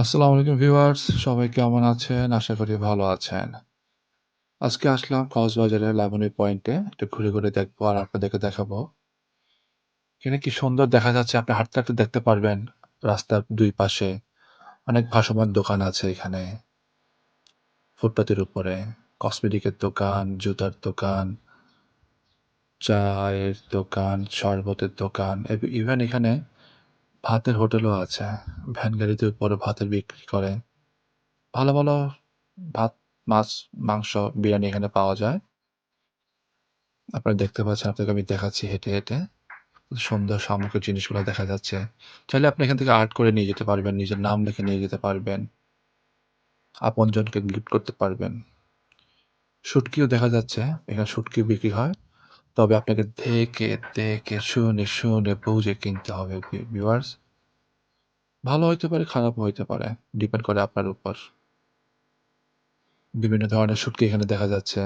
আসসালামু আলাইকুম ভিউয়ার্স সবাই কেমন আছেন? আশা করি ভালো আছেন। আজকে আসলাম কক্সবাজারের লাবণী পয়েন্টে একটু ঘুরে, ঘুরে দেখব আর আপনাদেরকে দেখাবো। এখানে কি সুন্দর দেখা যাচ্ছে আপনি হাঁটতে, হাঁটতে দেখতে পারবেন রাস্তার দুই পাশে অনেক ভাসমান দোকান আছে এখানে। ফুটপাতের উপরে কসমেটিকের দোকান, জুতার দোকান, চায়ের দোকান, শরবতের দোকান ইভেন এখানে ভাতের হোটেলও আছে। ভ্যান গাড়িতে উপরে ভাতের বিক্রি করে। ভালো, ভালো ভাত, মাছ, মাংস, বিরিয়ানি এখানে পাওয়া যায়। আপনারা দেখতে পাচ্ছেন, আপনাকে আমি দেখাচ্ছি হেঁটে, হেঁটে। সুন্দর সামগ্রিক জিনিসগুলো দেখা যাচ্ছে। চাইলে আপনি এখান থেকে আর্ট করে নিয়ে যেতে পারবেন, নিজের নাম লিখে নিয়ে যেতে পারবেন। আপনজনকে গিফট করতে পারবেন। শুটকিও দেখা যাচ্ছে, এখানে শুটকি বিক্রি হয়। তবে আপনাকে দেখে, দেখে, শুনে, শুনে বুঝে কিনতে হবে ভিউয়ার্স। ভালো হইতে পারে, খারাপ হইতে পারে। ডিপেন্ড করে আপনার উপর। বিভিন্ন ধরনের শুটকি এখানে দেখা যাচ্ছে।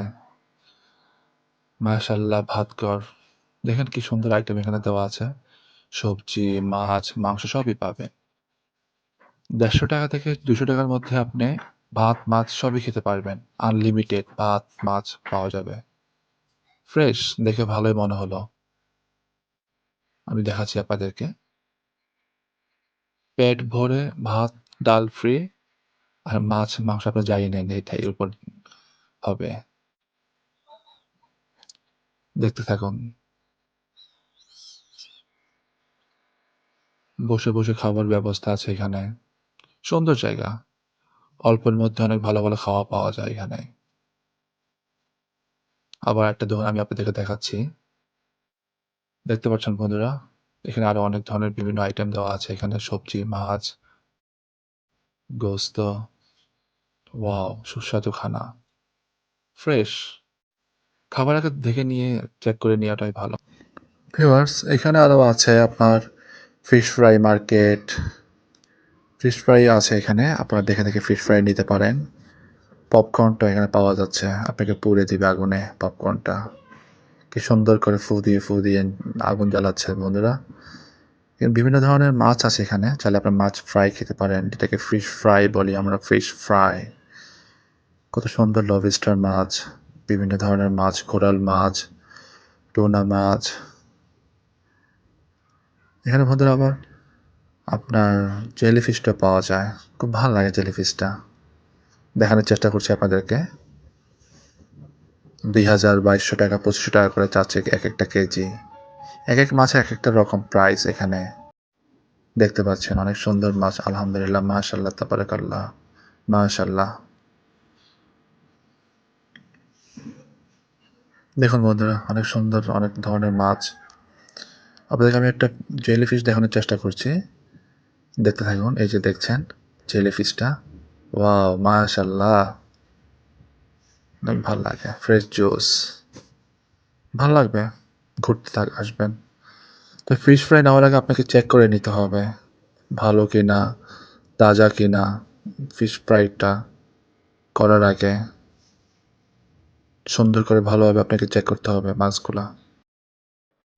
মাশাআল্লাহ ভাতঘর। দেখেন কি সুন্দর আইটেম এখানে দেওয়া আছে। সবজি, মাছ, মাংস সবই পাবেন। ৳১৫০ থেকে দুশো টাকার মধ্যে আপনি ভাত, মাছ সবই খেতে পারবেন। আনলিমিটেড ভাত, মাছ পাওয়া যাবে। ফ্রেশ দেখে ভালোই মনে হলো। আমি দেখাচ্ছি আপনাদেরকে। পেট ভরে ভাত, ডাল ফ্রি আর মাছ, মাংস আপনি যাই নেন এটাই উপর হবে। দেখতে থাকুন। বসে, বসে খাবার ব্যবস্থা আছে এখানে। সুন্দর জায়গা। অল্পের মধ্যে অনেক ভালো, ভালো খাওয়া পাওয়া যায় এখানে। আবার একটা দোকান আমি আপনাদেরকে দেখাচ্ছি। দেখতে পাচ্ছেন বন্ধুরা? এখানে আরও অনেক ধরনের বিভিন্ন আইটেম দেওয়া আছে। এখানে সবজি, মাছ গোস্ত। ওয়াও! সুস্বাদু খানা। ফ্রেশ। খাবার আগে দেখে নিয়ে চেক করে নেওয়াটাই ভালো। ভিউয়ার্স এখানে আরও আছে আপনার fish fry market. Fish fry আছে এখানে। আপনারা দেখে, দেখে ফিশ ফ্রাই নিতে পারেন। পপকর্নটা এখানে পাওয়া যাচ্ছে। আপনাকে পুড়ে দিবে আগুনে পপকর্নটা। কি সুন্দর করে ফু দিয়ে, ফু দিয়ে আগুন জ্বালাচ্ছে বন্ধুরা। বিভিন্ন ধরনের মাছ আছে এখানে। চাইলে আপনারা মাছ ফ্রাই খেতে পারেন। যেটাকে ফিশ ফ্রাই বলি আমরা ফিশ ফ্রাই। কত সুন্দর লবস্টার মাছ, বিভিন্ন ধরনের মাছ, কোরাল মাছ, টোনা মাছ। এখানে বন্ধুরা আবার আপনার জেলিফিশটা পাওয়া যায়। খুব ভালো লাগে জেলিফিশটা। দেখানোর চেষ্টা করছি আপনাদেরকে। ৳২,০০০, ৳২,২০০, ৳২৫০০ করে চাচ্ছে এক একটা কেজি। একেক মাছের একেকটা রকম প্রাইস এখানে। দেখতে পাচ্ছেন অনেক সুন্দর মাছ আলহামদুলিল্লাহ, মাশাআল্লাহ, তাবারাকাল্লাহ, মাশাআল্লাহ। দেখুন বন্ধুরা অনেক সুন্দর অনেক ধরনের মাছ। আপনাদেরকে আমি একটা জেলিফিশ দেখানোর চেষ্টা করছি। দেখতে থাকুন। এই যে দেখছেন জেলিফিশটা। ওয়াও! মাশাআল্লাহ। অনেক ভালো লাগে। Fresh juice. ভালো লাগবে। ঘুরতে থাক আসবেন। তো ফিশ ফ্রাই নেওয়ার আগে আপনাকে চেক করে নিতে হবে। ভালো কিনা, তাজা কিনা ফিশ ফ্রাইটা করার আগে সুন্দর করে ভালোভাবে আপনাকে চেক করতে হবে মাছগুলা।